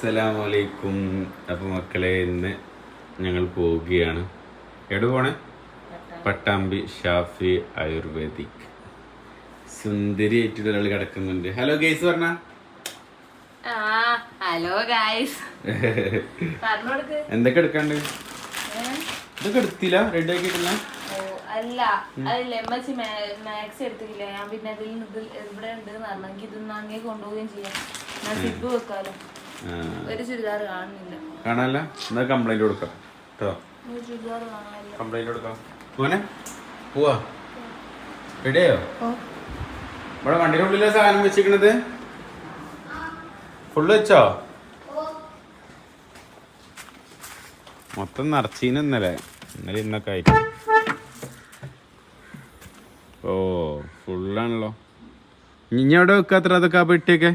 അസ്സലാമലൈക്കും. അപ്പൊ മക്കളെ ഇന്ന് ഞങ്ങൾ പോവുകയാണ്. എവിടെ പോണേ? പട്ടാമ്പി. ഷാഫി ആയുർവേദിക്. സുന്ദരി ആയിട്ട് ഒരാൾ കിടക്കുന്നുണ്ട്. ഹലോ ഗൈസ് പറഞ്ഞ? Hello guys. എന്തൊക്കെ എടുക്കാണ്ട്? ഇതൊക്കെ എടുത്തില്ല? റെഡി ആക്കിയിട്ടില്ല? അല്ല. അതില്ല എമ്മച്ചി മാക്സ് എടുത്തില്ല ഞാൻ പിന്നെ അതിൽ ഇവിടെ ഉണ്ട് പറഞ്ഞെങ്കിൽ ഇത് അങ്ങേ കൊണ്ടുപോവുകയും ചെയ്യാം. ഞാൻ സിബ് വെക്കാലോ. ഒരു ചുരിദാർ കാണുന്നില്ല. കാണാനല്ല? എന്നാ കംപ്ലൈന്റ് കൊടുക്കാം. കേട്ടോ കാണാനില്ല. കംപ്ലൈന്റ് കൊടുക്കാം. മോനെ പോവാ. റെഡിയായോ ഇവിടെ വണ്ടിയുടെ ഉള്ളിലെ സാധനം വെച്ചിരിക്കണത്. ഫുള്ള് വെച്ചോ? മൊത്തം നിറച്ചീന് ഇന്നലെ. ഇന്നലെ ഇന്നൊക്കെ ആയിട്ട്. ഓ ഫുള്ളാണല്ലോ ഇനി എവിടെ വെക്കാത്ര അതൊക്കെ ആ പെട്ടിയൊക്കെ?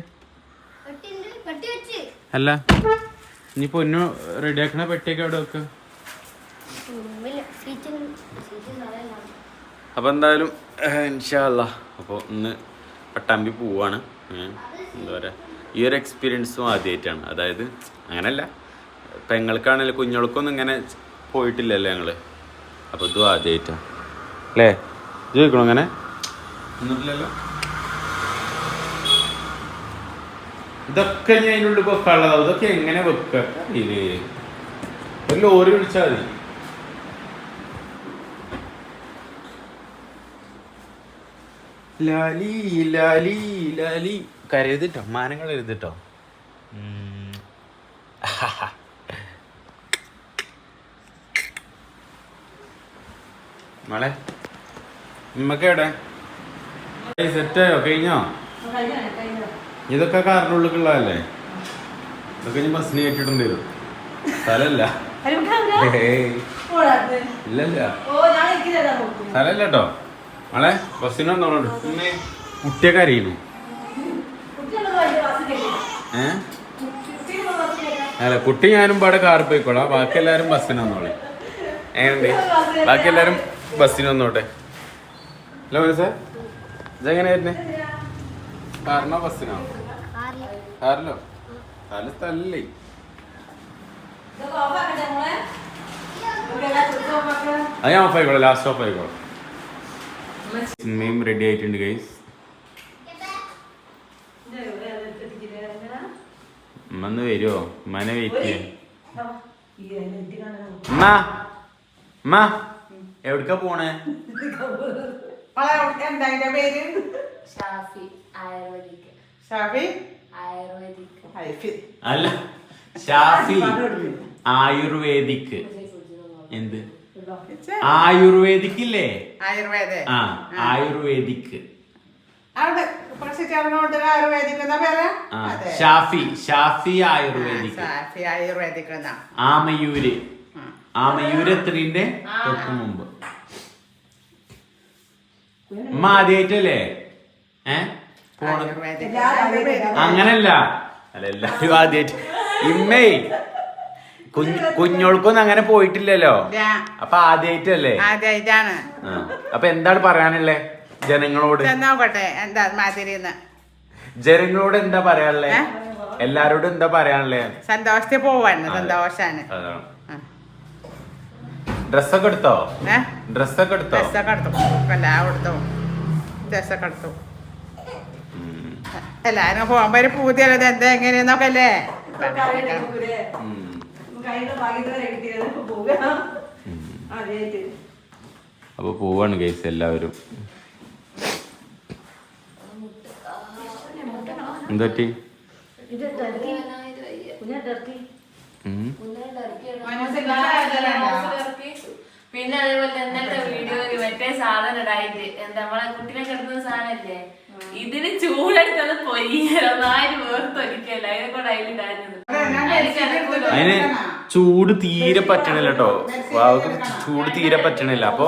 അല്ല ഇനി പൊന്നു റെഡിയാക്കണ പെട്ടിയൊക്കെ അവിടെ വെക്ക. അപ്പോൾ എന്തായാലും ഇൻഷാല്ല അപ്പോൾ ഇന്ന് പട്ടാമ്പി പോവാണ്. എന്താ പറയുക ഈ ഒരു എക്സ്പീരിയൻസും ആദ്യമായിട്ടാണ് അതായത് അങ്ങനല്ല. പെങ്ങൾക്കാണെങ്കിലും കുഞ്ഞുങ്ങൾക്കൊന്നും ഇങ്ങനെ പോയിട്ടില്ലല്ലേ ഞങ്ങൾ അപ്പോൾ ഇതും ആദ്യമായിട്ടാണ് അല്ലേ? ഇത് ചോദിക്കണോ അങ്ങനെ ഒന്നുമില്ലല്ലോ ഇതൊക്കെ ഞാൻ അതിന്റെ ഉള്ളിൽ വെക്കാനുള്ളതാവും ഇതൊക്കെ എങ്ങനെ വെക്കുക അറിയില്ലേ? ഒരു ലോറി വിളിച്ചാൽ മതി. ലാലി ലാലി ലാലി. കരുതിട്ടോ മാനങ്ങൾ എഴുതിട്ടോ മോളെ ഉമ്മക്കെവിടെ സെറ്റായോ? കഴിഞ്ഞോ. ഇതൊക്കെ കാറിന്റെ ഉള്ളിലുള്ളതല്ലേ ഇതൊക്കെ ഇനി ബസ്സിന് കേട്ടിട്ടുണ്ട് വരും. സ്ഥലമല്ല. ഇല്ലല്ല. സ്ഥലമല്ല കേട്ടോ മോളെ ബസ്സിന് വന്നോളൂ പിന്നെ? കുട്ടിയൊക്കെ അറിയുന്നു ഏ? അല്ല കുട്ടി ഞാനും പാടെ കാർ പോയിക്കോളാം. ബാക്കി എല്ലാവരും ബസ്സിന് വന്നോളെ. എങ്ങനെയുണ്ട് ബാക്കി എല്ലാവരും ബസ്സിന് വന്നോട്ടെ. ഹലോ സാർ ഇതെങ്ങനെയായിരുന്നേ കാറിനോ ബസ്സിനോ കാറിലോ കാറിൽ സ്ഥലല്ലേ? അത് ഞാൻ ഓഫ് ആയിക്കോളാം ലാസ്റ്റ് ഓഫ് ആയിക്കോളാം. സിനിമയും റെഡി ആയിട്ടുണ്ട് ഗൈസ് ഉമ്മന്ന് വരുമോ ഉമ്മനെ വെയിറ്റ് ചെയ്യാം ഉമ്മ. ഉമ്മ എവിടക്കാ പോണേ? എന്താ പേര്? ഷാഫി. ആയുർവേദിക് ഷാഫി? ആയുർവേദിക് ഹൈഫി അല്ല ഷാഫി ആയുർവേദിക് എന്ത്? ആയുർവേദിക് ഇല്ലേ ആയുർവേദ. ആ ആയുർവേദിക് ഷാഫി ഷാഫി ആയുർവേദിക് ഷാഫി ആയുർവേദിക് എന്നാ. ആമയൂര്. ആമയൂര് എത്രീന്റെ തൊട്ട് മുമ്പ്. ഉമ്മ ആദ്യമായിട്ടല്ലേ ഏ? പോണത് ആയുർവേദിക് ആയുർവേദിക്. അങ്ങനല്ല. അല്ല എല്ലാവരും ആദ്യമായിട്ട് ഇമ്മേ കുഞ്ഞ് കുഞ്ഞോൾക്കൊന്നും അങ്ങനെ പോയിട്ടില്ലല്ലോ. അപ്പൊ ആദ്യമായിട്ടല്ലേ ആദ്യമായിട്ടാണ്. അപ്പൊ എന്താണ് പറയാനുള്ളേ? ജനങ്ങളോട്. നോക്കട്ടെ എന്താ മാതിരിന്ന്? ജനങ്ങളോട് എന്താ പറയാനുള്ളേ? ഏ? എല്ലാരോടും എന്താ പറയാനുള്ളേ? സന്തോഷത്തിൽ പോവാണ് സന്തോഷാണ്. ഡ്രസ്സൊക്കെ എടുത്തോ? ഡ്രസ്സൊക്കെ എടുത്തോ? ഡ്രസ്സൊക്കെ എടുത്തു. എല്ലാം എടുത്തു ഡ്രസ്സൊക്കെ എടുത്തു. എല്ലാരും പോകുമ്പോ ഒരു പൂതിയല്ലത് എന്താ എങ്ങനെയെന്നൊക്കെ അല്ലേ. അപ്പൊ പോവാണ് കേസ് എല്ലാവരും എന്തറ്റി. പിന്നെ അതേപോലെ ഇന്നത്തെ വീഡിയോ മറ്റേ സാധനം ഉണ്ടായിട്ട് എന്താ നമ്മളെ കുട്ടിനെ കിടന്ന സാധനല്ലേ ഇതിന് ചൂടെടുത്തത് വേർത്തൊലിക്കല്ല. അതിനെ കൊണ്ട് അതിലിടാനത് അതിന് ചൂട് തീരെ പറ്റണില്ല കേട്ടോ അവർക്ക് ചൂട് തീരെ പറ്റണില്ല. അപ്പൊ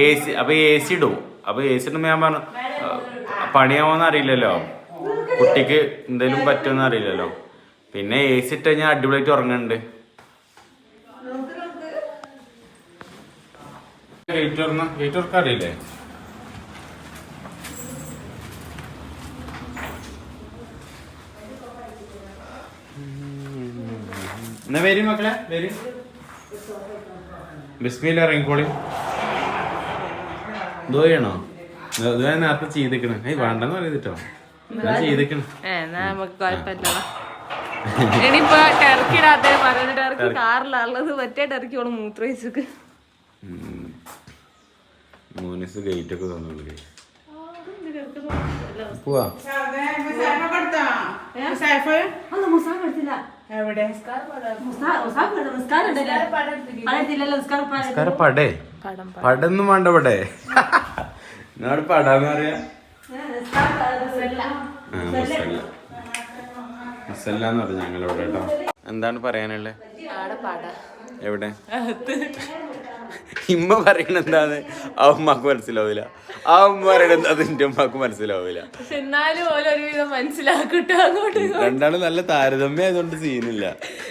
എ സി അപ്പൊ എ സി ഇടും. അപ്പൊ എ സി ഇടുമ്പോ ഞാൻ പറഞ്ഞു "ആ, പണിയാവോന്ന് അറിയില്ലല്ലോ. കുട്ടിക്ക് എന്തെങ്കിലും പറ്റുമെന്ന് അറിയില്ലല്ലോ. പിന്നെ എ സി ഇട്ട് കഴിഞ്ഞാൽ അടിപൊളിയായിട്ട് ഉറങ്ങുന്നുണ്ട് ഗേറ്റ് തുറന്ന ഗേറ്റ് തുറക്കാൻ അറിയില്ലേ? എന്നാ വരി മക്കളെ വരി. ബിസ്മില്ല ഇറങ്ങിക്കോളി ദോയാണോ ചെയ്യണോ? ചെയ്തിക്കണം ഞാൻ നേരത്തെ ചെയ്തിക്കണ്. ഏയ് വേണ്ടെന്ന് പറയുന്നിട്ടോ ഞാൻ ചെയ്തിക്കണ്. ഇനിയിപ്പോ ടെറക്കി കാറിലുള്ളത്. മറ്റേ ടെറക്കി ഓൾ മോനിസ് ഗേറ്റ് ഒക്കെ തോന്നുന്നു പോവാ. എവിടെ? നമസ്കാരം പടേ. പടൊന്നും വേണ്ട പടേ എന്നോട് പടാന്ന് പറയാ. ആ, മസല്ല. മസല്ല എന്ന് പറഞ്ഞു ഞങ്ങളിവിടെ കേട്ടോ. എന്താണ് പറയാനുള്ളത് എവിടെ? ഇമ്മ പറയണ എന്താന്ന് ആ ഉമ്മാക്ക് മനസ്സിലാവില്ല. ആ ഉമ്മ പറയണ എന്റെ ഉമ്മാക്ക് മനസ്സിലാവില്ല. പക്ഷെ എന്നാലും ഓരോ ഒരുവിധം മനസ്സിലാക്കിട്ടോ അങ്ങോട്ട് രണ്ടാളും നല്ല താരതമ്യം ആയതുകൊണ്ട് സീനില്ല.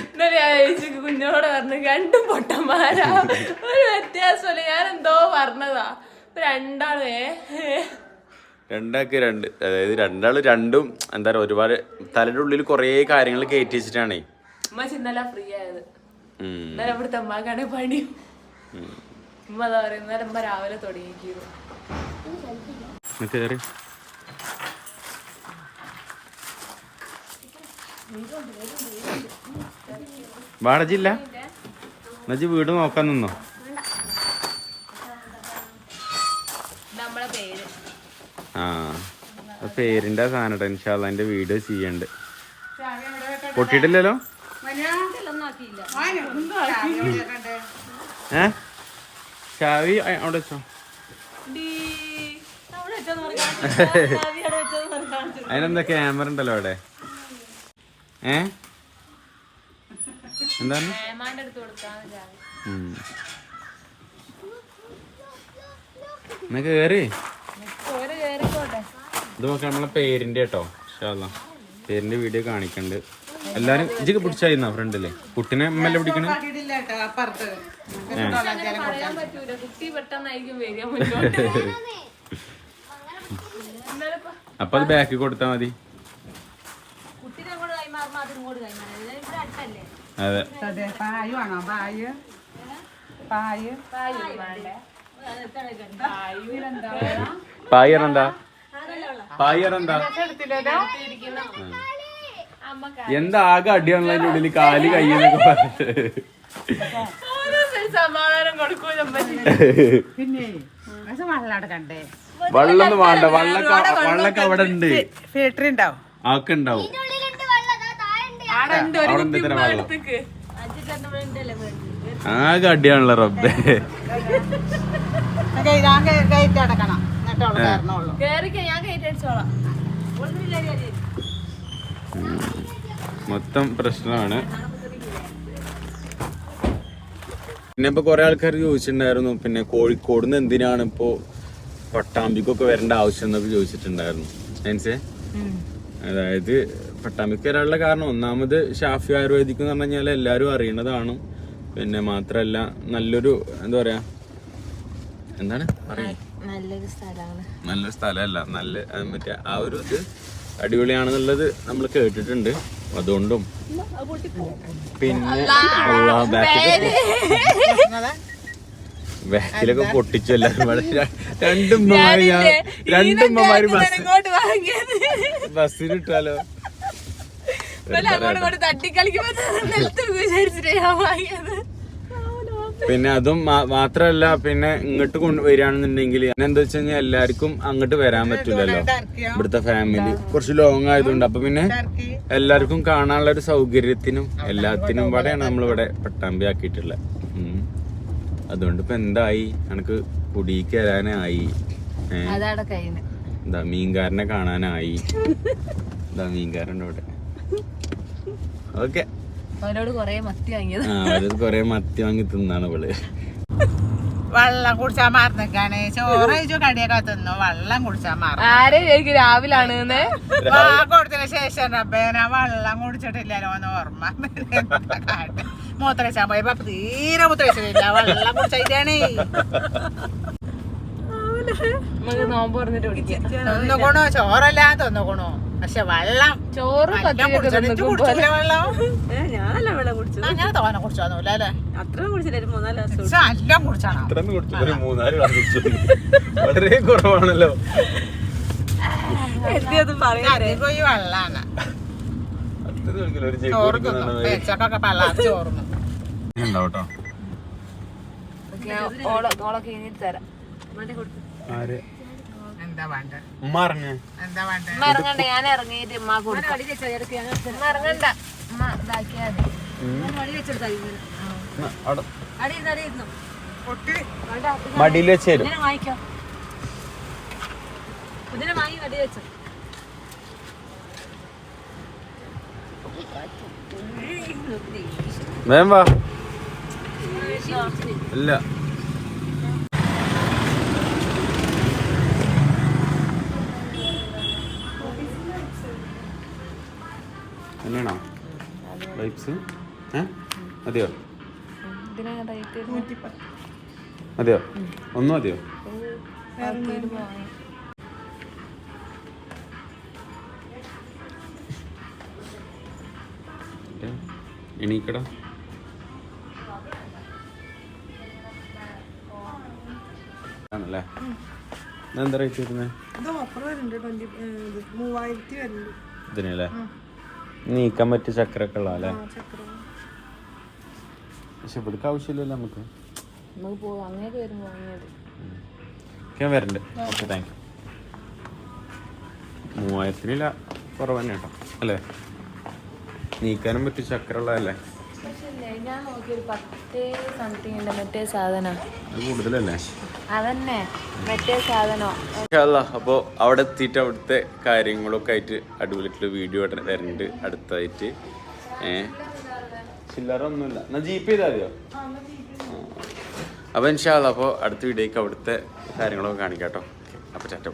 ഇന്നലെ ചേച്ചിക്ക് കുഞ്ഞോട് പറഞ്ഞു രണ്ടും പൊട്ടന്മാരാ. ഒരു വ്യത്യാസമല്ല. ഞാൻ എന്തോ പറഞ്ഞതാ രണ്ടാളേ രണ്ടാൾക്ക് രണ്ട്. അതായത് രണ്ടാൾ രണ്ടും എന്താ പറയുക ഒരുപാട് തലയുടെ ഉള്ളിൽ കുറേ കാര്യങ്ങൾ കയറ്റി വെച്ചിട്ടാണേ. ഉമ്മ ചിന്നല ഫ്രീ ആയത്. ഇന്നലെ ഇവിടുത്തെ അമ്മാക്കാണ് പണി. ഉമ്മ ഉമ്മ രാവിലെ വാടജില്ല? എന്നുവെച്ച് വീട് നോക്കാൻ നിന്നോ? നമ്മളെ പേര്. ആ പേരിന്റെ സാധനം ഇൻഷാല്ല എന്റെ വീഡിയോ ചെയ്യണ്ട്. പൊട്ടിയിട്ടില്ലല്ലോ? ഏ? ചാവി അവിടെ വെച്ചോ. അതിനെന്താ ക്യാമറ ഉണ്ടല്ലോ അവിടെ? ഏ? എന്താണ്? നിങ്ങക്ക്. എന്നാ കേറി. ഇത് നോക്കാം നമ്മളെ പേരിന്റെ കേട്ടോ. പേരിന്റെ വീഡിയോ കാണിക്കണ്ട്. എല്ലാരും ഇജക്ക് പിടിച്ചായിരുന്ന ഫ്രണ്ടിൽ? കുട്ടിനെ എമ്മല്ലേ പിടിക്കണേ? അപ്പൊ അത് ബാക്ക് കൊടുത്താ മതി. അതെ അതെ. പായ് എന്താ ആകെ അടിയാണല്ലോ അതിന്റെ ഉള്ളിൽ കാൽ കയ്യെന്നൊക്കെ പറഞ്ഞിട്ട്. പിന്നെ വെള്ളം കണ്ടേ. വെള്ളൊന്നും വേണ്ട വെള്ളൊക്കെ വെള്ളൊക്കെ അവിടെ ഉണ്ട്. ഫിൽറ്റർ ഉണ്ടാവും. ആക്കെ ഉണ്ടാവും അവിടെ ഉണ്ട് ഇത്ര വെള്ളം. ആകെ അടിയാണല്ലോ റബ്ബേ. ഞാൻ മൊത്തം പ്രശ്നമാണ്. പിന്നെ ഇപ്പൊ കൊറേ ആൾക്കാർ ചോദിച്ചിട്ടുണ്ടായിരുന്നു പിന്നെ കോഴിക്കോട് നിന്ന് എന്തിനാണ് ഇപ്പോ പട്ടാമ്പിക്കൊക്കെ വരേണ്ട ആവശ്യം എന്നൊക്കെ ചോദിച്ചിട്ടുണ്ടായിരുന്നു. മനസ്സേ അതായത് പട്ടാമ്പിക്ക് വരാനുള്ള കാരണം ഒന്നാമത് ഷാഫി ആയുർവേദിക് എന്ന് പറഞ്ഞു കഴിഞ്ഞാൽ എല്ലാവരും അറിയണതാണ്. പിന്നെ മാത്രല്ല നല്ലൊരു എന്താ പറയാ എന്താണ്? നല്ലൊരു സ്ഥലമല്ല നല്ല മറ്റേ ആ ഒരു ഇത്. അടിപൊളിയാണെന്നുള്ളത് നമ്മൾ കേട്ടിട്ടുണ്ട്. അതുകൊണ്ടും പിന്നെ ബാക്കിലൊക്കെ പൊട്ടിച്ചു എല്ലാവരും. രണ്ടുമ്മമാര് ഞാൻ രണ്ടുമ്മമാര് ബസ് അങ്ങോട്ടും ഇങ്ങോട്ടും തട്ടിക്കളിക്കുമ്പോ വിചാരിച്ചിട്ടേ ഞാൻ വാങ്ങിയത്. പിന്നെ അതും മാത്രല്ല പിന്നെ ഇങ്ങോട്ട് കൊണ്ടുവരികയാണെന്നുണ്ടെങ്കിൽ എന്താ വെച്ച് കഴിഞ്ഞാൽ എല്ലാവർക്കും അങ്ങോട്ട് വരാൻ പറ്റില്ലല്ലോ ഇവിടുത്തെ ഫാമിലി കുറച്ച് ലോങ് ആയതുകൊണ്ട്. അപ്പൊ പിന്നെ എല്ലാവർക്കും കാണാനുള്ള ഒരു സൗകര്യത്തിനും എല്ലാത്തിനും കൂടെയാണ് നമ്മളിവിടെ പട്ടാമ്പി ആക്കിയിട്ടുള്ളത്. അതുകൊണ്ട് ഇപ്പൊ എന്തായി? എനിക്ക് കുടിക്ക് വരാനായി. എന്താ മീൻകാരനെ കാണാനായി. എന്താ മീൻകാരന്റെ ഇവിടെ? ഓക്കെ. അവനോട് കൊറേ മത്തി വാങ്ങിയത്. ആ അവരത് കൊറേ മത്തി വാങ്ങി തിന്നാണ് ഇവൾ. വെള്ളം കുടിച്ചാ മറന്നിക്കാണ്. ചോറ് കഴിച്ചു കടിയൊക്കെ തിന്നു. വെള്ളം കുടിച്ചാ മറന്നു. ആരെ ചോദിക്കും രാവിലാണ് കൊടുത്തതിന് ശേഷം റബ്ബേ ഞാൻ വെള്ളം കുടിച്ചിട്ടില്ലല്ലോ എന്ന് ഓർമ്മ മൂത്രയിച്ചാൻ പോയപ്പോ തീരെ മൂത്രയിച്ചിട്ടില്ല വെള്ളം കുടിച്ചായിട്ടാണ് നമുക്ക് നോമ്പ് പറഞ്ഞിട്ട് കുടിക്കാം. തിന്നുകൊണോ ചോറല്ല തിന്നുകൊണോ പക്ഷെ വെള്ളം ചോറ് ഞാനല്ല വെള്ളം കുടിച്ചു അങ്ങനെ തോനെ കുടിച്ചോന്നൂല അല്ലേ? അത്ര കുടിച്ചില്ല മൂന്നാൽ കുടിച്ചാണോ? ഇത്രയും കുടിച്ചു ഒരു മൂന്നാൽ ഗ്ലാസ് കുടിച്ചു. വളരെ കുറവാണല്ലോ. ഈ വെള്ളാണ്. പള്ളാത്ത് ചോറുന്നു ഉണ്ടാവട്ടോ ഓളൊക്കെ ഇനി തരാം. ആര്? എന്താ വേണ്ട? ഉമ്മ അറിഞ്ഞ എന്താ വേണ്ട? ഉമ്മ ഇറങ്ങണ്ട ഞാൻ ഇറങ്ങിയിട്ട് ഉമ്മ കൊടുക്കാം. ഉമ്മ ഇറങ്ങണ്ട. ഉമ്മ ഇതാക്കിയാ മതി. പൊട്ടി. മടിയിൽ വെച്ച് തരും. വേം വാ. ഇല്ല. വൈപ്സ് ഏ? മതിയോ? മതിയോ? ഒന്നും മതിയോ? എണീക്കടാ. ആണല്ലേ? എന്താ റേറ്റ് വരുന്നത് ഇതിനല്ലേ നീക്കാൻ പറ്റിയ ചക്കരൊക്കെ ഉള്ള അല്ലേ പക്ഷെ ഇവിടേക്ക് ആവശ്യമില്ലല്ലോ നമുക്ക്. നമുക്ക് പോവാം. അങ്ങനെയൊക്കെ വരുമ്പോ വാങ്ങിയത് ഞാൻ വരണ്ട്. ഓക്കെ താങ്ക് യു മൂവായിരത്തിനില്ല കുറവ് തന്നെ കേട്ടോ. അല്ലേ? നീക്കാനും പറ്റിയ ചക്രമുള്ളതല്ലേ? ഞാൻ നോക്കിയൊരു പത്തേ സംതിങ് ഉണ്ട് മറ്റേ സാധനം. അത് കൂടുതലല്ലേ? അതന്നെ മറ്റേ സാധനം. അപ്പോൾ അവിടെ എത്തിയിട്ട് അവിടുത്തെ കാര്യങ്ങളൊക്കെ ആയിട്ട് അടിപൊളിയായിട്ടുള്ള വീഡിയോ തരുന്നുണ്ട് അടുത്തായിട്ട്. ഏ? ചില്ലറ ഒന്നുമില്ല എന്നാ ജീപ്പ് ചെയ്താൽ മതിയോ അപ്പോൾ അപ്പോ അപ്പോൾ അടുത്ത വീഡിയോക്ക് അവിടുത്തെ കാര്യങ്ങളൊക്കെ കാണിക്കാം കേട്ടോ. അപ്പോൾ ചാറ്റ